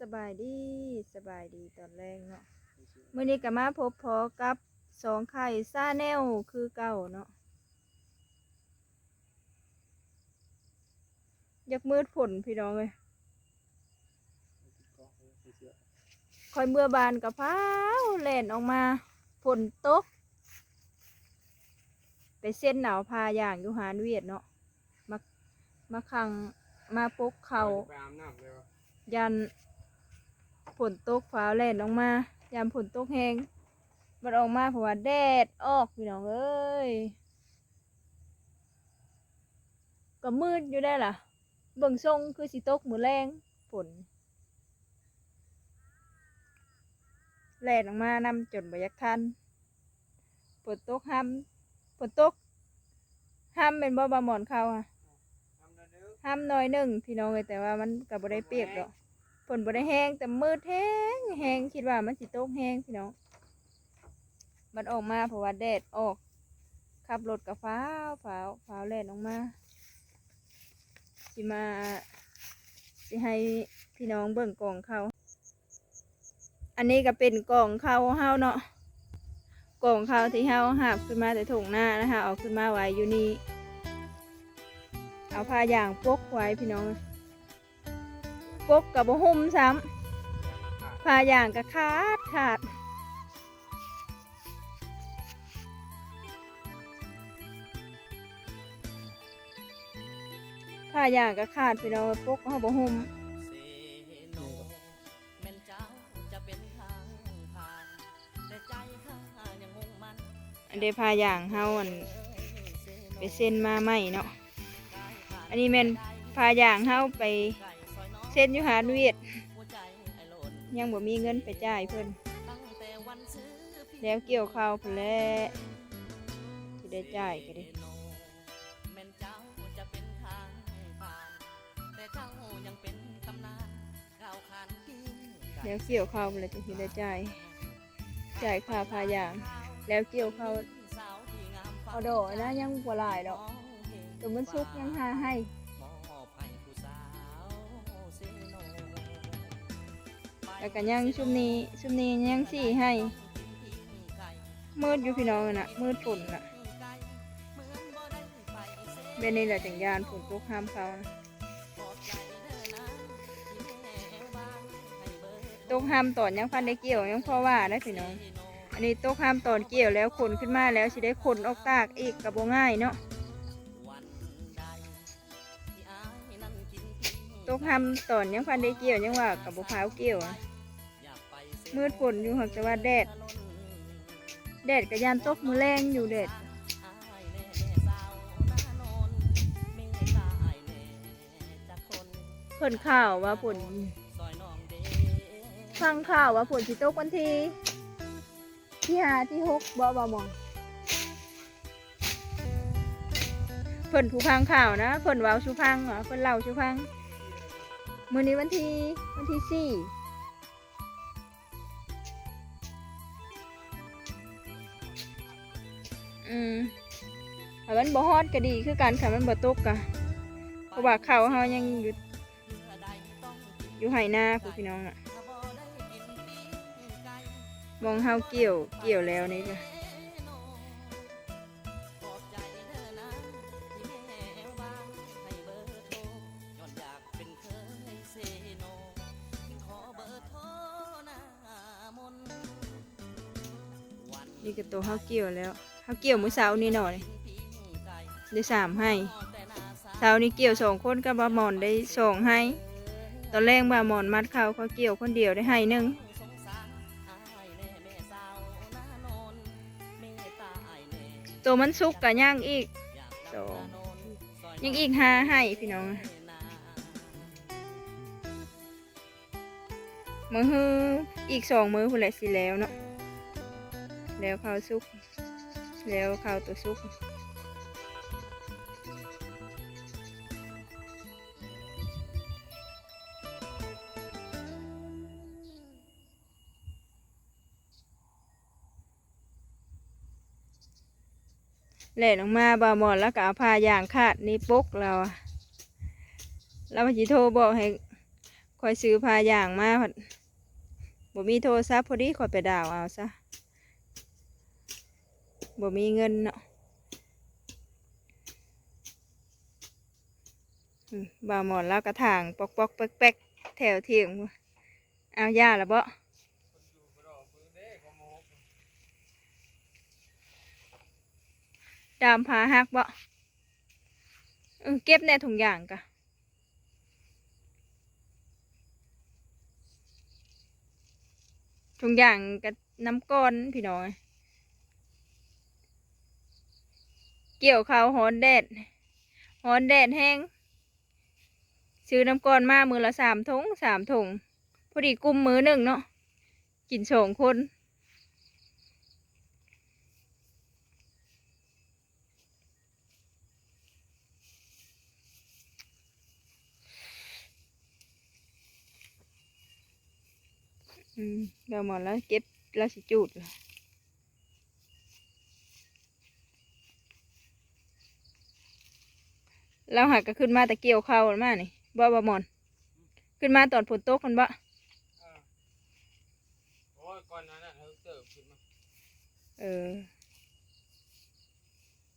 สบายดีสบายดีตอนแรกเนาะมื่อนี้ก็มาพบพอกับสองไข่ซาแนลคือเก่าเนาะอยากมืดฝนพี่น้องเลยคอยเมื่อบานกับพ้าวแล่นออกมาฝนตก ไปเส้นหนาวพาอย่างอยู่หานเวียดเนาะมามาคังมาปกเขาไปอาบน้ำเลยวะยัน ฝนตกฟ้าแล่นออกมายันฝนตกแหงมันออกมาเพราะว่าแดดออกพี่น้องเอ้ยก็มืดอยู่ได้ล่ะ เบิ่งทรงคือสิตกมือแรงฝนแล่นออกมานำจนบ่อยากทันฝนตกห้ำฝนตกห้ำเป็นบ่บาหมอนเขาอะทำแล้วเด้อห้ามหน้อยหนึ่งพี่น้องเลยแต่ว่ามันก็บ่ได้เปียกดอก ฝนบ่ได้แห้งแต่มืดแห้งแห้งคิดว่ามันสิตกแห้งพี่น้องมันออกมาเพราะว่าแดดออกขับรถกับฟ้าวฟ้าวฟ้าวแลนออกมาสิมาสิให้พี่น้องเบิ่งกล่องเขาอันนี้ก็เป็นกล่องเขาเฮาเนาะกล่องเขาที่เฮาหาบขึ้นมาแต่ถุงหน้านะคะเอาขึ้นมาไว้อยู่นี่เอาผ้ายางปกไว้พี่น้อง ปกกับบ่หุ้มซ้ำผ้าอย่างก็ขาดขาดผ้าอย่างก็ขาดพี่น้องปกเขาบ่หุ้มเสโนแม่นเจ้าจะเป็นทางผ่านแต่ใจข้ายังมุ่งมั่นอันเดผ้าอย่างเฮาอันเสโนไปเส้นมาใหม่เนาะอันนี้แม่นผ้าอย่างเฮาไป ไก่ซอยน้องเส้นอยู่หาดเวียดหัวใจไอ้หล่นยังบ่มีเงินไปจ่ายเพิ่นตั้งแต่วันซื้อพี่แล้วเกี่ยวข้าวพุ่นแหล้วสิได้จ่ายก็ดิเสโนแม่นเจ้าจะเป็นทางผ่านแต่เจ้ายังเป็นตำนานก้าวขานเพียงไก่แล้วเกี่ยวข้าวพุ่นแหล้วจะสิได้จ่ายจ่ายค่าพาอย่าง แล้วเกี่ยวข้าวสาวที่งามเอาดอกนะยังบ่หลายดอกตัวมันสุกยังหาให้ แล้วก็ยังชุมนี้ชุมนี้ยังสี่ให้ มืดอยู่พี่น้องนะมืดฝนนะเบนนี่แหละจังยานฝนตกห้ามเขานะตกห้ามตอนยังพันได้เกี่ยวยังพ่อว่าได้พี่น้อง อันนี้ตกห้ามตอนเกี่ยวแล้วขนขึ้นมาแล้วสิได้ขนออกตากอีกกับบ่ง่ายเนาะ ตกห้ามตอนยังพันได้เกี่ยวยังว่ากับบ่พาวเกี่ยวมืดฝนอยู่หักแต่ว่าแดด แดดกับยานตกมือแรงอยู่แดดเพิ่นข่าวว่าฝนฟังข่าวว่าฝนสิตกวันที่ที่หาที่หกบ่บ่มองเพิ่นผู้พังข่าวนะเพิ่นเว้าชูพังเหรอเพิ่นเล่าชูพัง มื้อนี้วันที่วันที่สี่อืมถ้ามันบ่ฮอดก็ดีคือกันค่ะมันบ่ตกกะเพราะว่าข้าวเฮายังอยู่อยู่ไหหน้าพวกพี่น้องอะมองเฮาเกี่ยวเกี่ยวแล้วนี่จ้ะ ตัวเฮาเกี่ยวแล้วเฮาเกี่ยวมื้อเช้านี่หน่อยได้สามให้เช้านี้เกี่ยวสองคนกับบาหมอนได้สองให้ ตอนแรกบาหมอนมัดเขาเขาเกี่ยวคนเดียวได้ให้หนึ่งตัวมันสุกกับย่างอีกสองยังอีกห้าให้พี่น้องมือฮืออีกสองมือพุ่นแหละสิแล้วเนาะ แล้วข้าวสุก แล้วข้าวตัวสุกแหล่ลงมาบาหมอนแล้วก็เอาผ้าย่างคาดนี่ปกเราอะแล้วพอจีโทรบอกให้คอยซื้อพาย่างมาบ่มีโทรศัพท์พอดีคอยไปดาวเอาซะ บ่มีเงินเนาะบ่าหมอนแล้วกระถางปอกปอกแป๊กแป๊กแถวเที่ยงเอาย่าละบ่ดามพาหักบ่เก็บแน่ถุงยางกะถุงยางกับน้ำก้อนพี่น้อง เกี่ยวข้าวฮอนแดดฮอนแดดแห้งซื้อน้ำก้อนมามือละสามถุงสามถุงพอดีกุมมือหนึ่งเนาะกินสองคนอืมเดี๋ยวหมดแล้วเก็บแล้วสิจูดล่ะ เราหักก็ขึ้นมาแต่เกี่ยวข้าวมานี่บ่บ่หมอน ขึ้นมาตอนฝนตกมันบ่เออโอ้ยก่อนนั้นน่ะเฮาเติบขึ้นมาเออ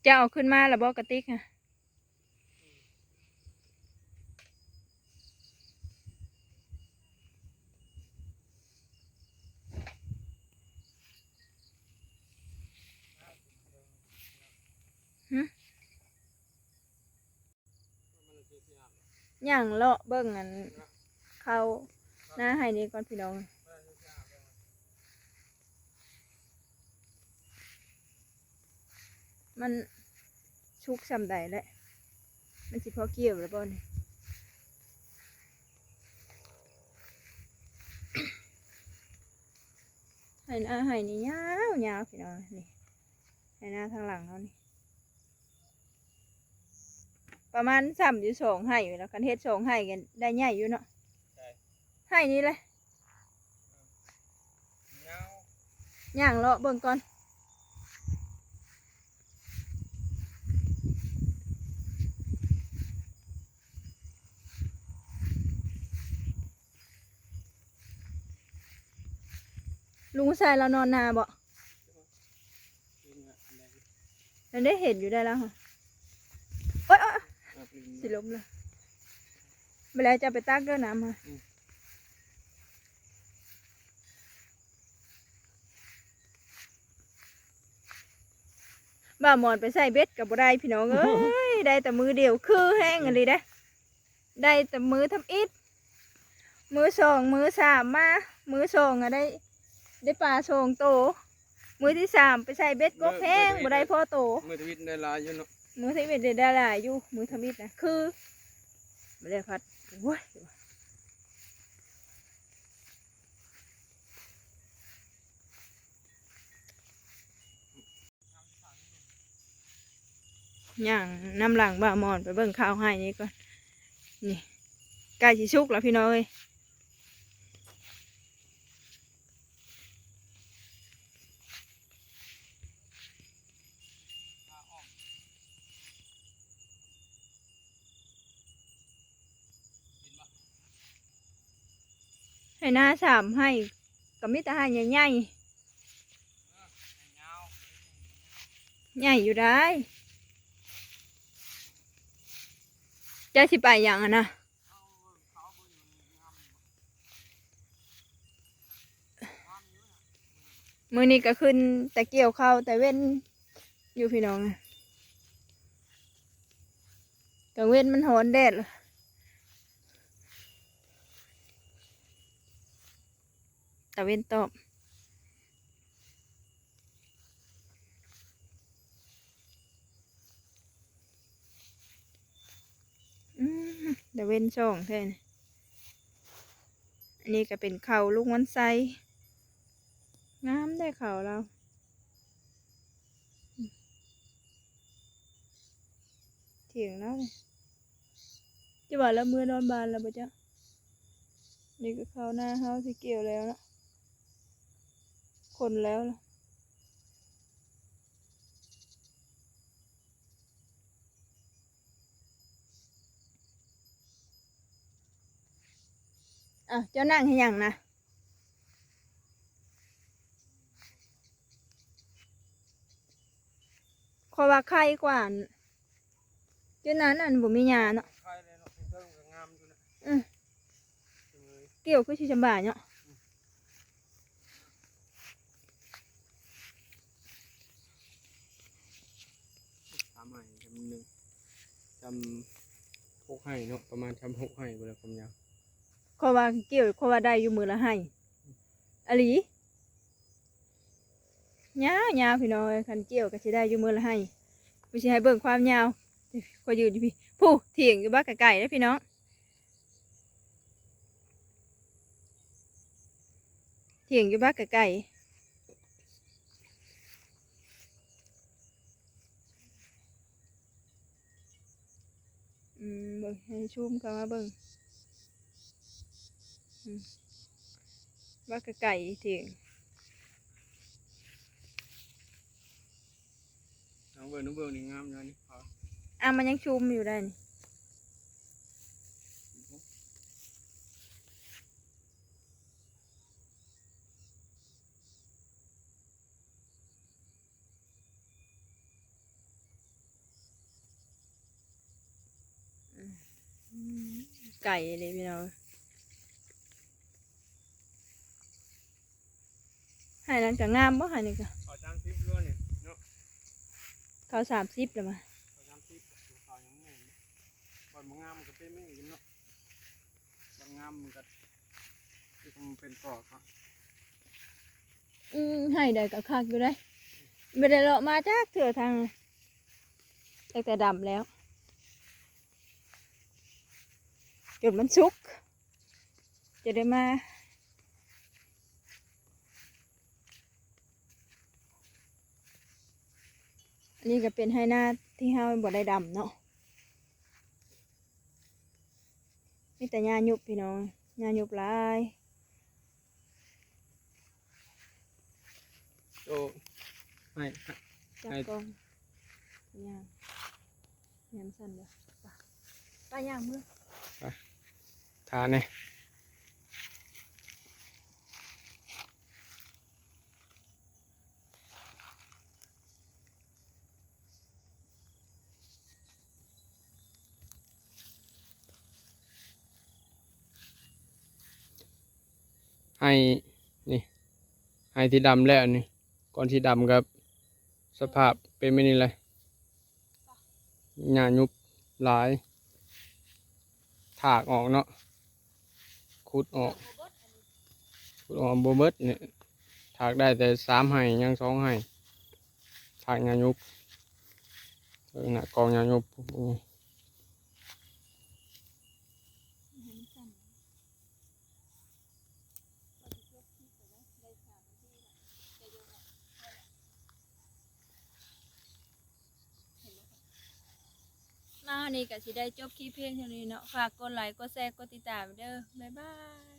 จะเอาขึ้นมาแล้วบ่กระติกฮะหึ มันเลยสิสิอาบ ย่างเลาะเบิ่งอันเขาหน้าให้นี่ก่อนพี่น้องมันเลยสิอาบแล้วมันชุกซำใดแหละมันสิพอเกี่ยวแล้วบ่นี่ให้หน้าให้นี่ยาวยาวพี่น้องนี่ให้หน้าทางหลังเขานี่ ประมาณสามอยู่สองให้อยู่แล้วกันเฮ็ดสองให้กันได้ใหญ่อยู่เนาะใช่ให้นี่เลยเงาย่างเลาะเบิ่งก่อนลุงชายเรานอนนาบ่ลิงอะอันใดเราได้เห็นอยู่ได้แล้วค่ะโอ๊ยโอ๊ยอาบลิง สิล้มเลยเวลาจะไปตักเด้อน้ำมาอืมบ้าหมอนไปใส่เบ็ดกับบ่ได้พี่น้องเอ้ยได้แต่มือเดียวคือแห้งอันนี้ได้อได้แต่มือทำอิดมือสองมือสามมามือสองอะได้ ได้ปลาสองโต มือที่สามไปใส่เบ็ดกบแห้งบ่ได้พ่อโตมือทวิตได้หลายอยู่เนาะ มือที่เบ็ดได้หลายอยู่มือทำอิดนะคือไม่ได้พัดโว้ยย่างน้ำหลังบ่าหมอนไปเบิ่งข้าวให้นี่ก่อนนี่ใกล้สิสุกแล้วพี่น้องเอ้ย ให้หน้าสามให้กับมิตรให้ใหญ่ใหญ่เงาๆใหญ่อยู่ได้จะสิไปอย่างอะนะมือนี้ก็ขึ้นแต่เกี่ยวเข้าแต่เว้นอยู่พี่น้องอะกลางเว้นมันหอนแดดเลยแต่ เว้นตอบอืมเดเว้นช่องแท่นอันนี้ก็เป็นเข่าลูกมันไซงามได้เข่าเราเถียงแล้วเลยจะว่าแล้วมือนอนบานแล้วปะจ๊ะนี่ก็เขาหน้าเขาที่เกี่ยวแล้วเนาะ คนแล้วล่ะอะ เจ้านั่งให้หยังนะขอว่าใครกว่าอันเจ้านั้นอันบ่มีหยาเนาะใครเลยเนาะเพิ่งก็งามอยู่นะอืมจังเลยเกี่ยวคือสิจำบาเนาะ สามไห้จำหนึ่ง จำหกไห้เนาะประมาณจำหกไห้เวลาความยาวขอว่าเกี่ยวขอว่าได้อยู่มือละให้อะหลียาวยาวพี่น้องเอ้ยคันเกี่ยวก็สิได้อยู่มือละให้บ่สิให้เบิ่งความยาวขอยืนอยู่พี่ผู้เถียงอยู่บ้ากไก่เด้อพี่น้องเถียงอยู่บ้ากไก่ อืมเบิ่งให้ชุ่มเข้ามาเบิ่งว่ากะไก่เถียงน้องเบิร์น้องเบิร์นี่งามอยู่นี่พออะมันยังชุมอยู่ได้นี่ ไก่เลยพี่น้องให้นั้นก็งามบ่ให้นี่ก็ขอจำทิปด้วยนี่เนาะเขาสามสิบแล้วมาขอจำทิปขอยังไงบอลมงามมันก็เป็นไม่กินเนาะบอลงามมันก็ที่มันเป็นปอกครับอืมให้ได้ก็คักอยู่ได้ไม่ได้เลาะมาจากเถื่อทางตั้งแต่ดำแล้ว จนมันสุก จะได้มาอันนี้ก็เป็นให้หน้าที่ห้าบ่ได้ดำเนาะมีแต่หญ้ายุบพี่น้องหญ้ายุบหลายโอ้ไม่จับไอ้กองย่างยำสั้นเด้อไปไปย่างมือ ทานเนี่ยให้นี่ให้ที่ดำแล้วนี่ก่อนที่ดำกับสภาพเป็นไม่นี่เลยหญ้ายุบหลายถากออกเนาะ ขุดออกขุดออกโบเบิดเนี่ยถากได้แต่สามไห้ยังสองไห้ถากยายุบเออน่ะกองยายุบ นี่ก็สิได้จบคลิปเพียงเท่านี้เนาะฝากกดไลค์กดแชร์กดติดตามเด้อบ๊ายบาย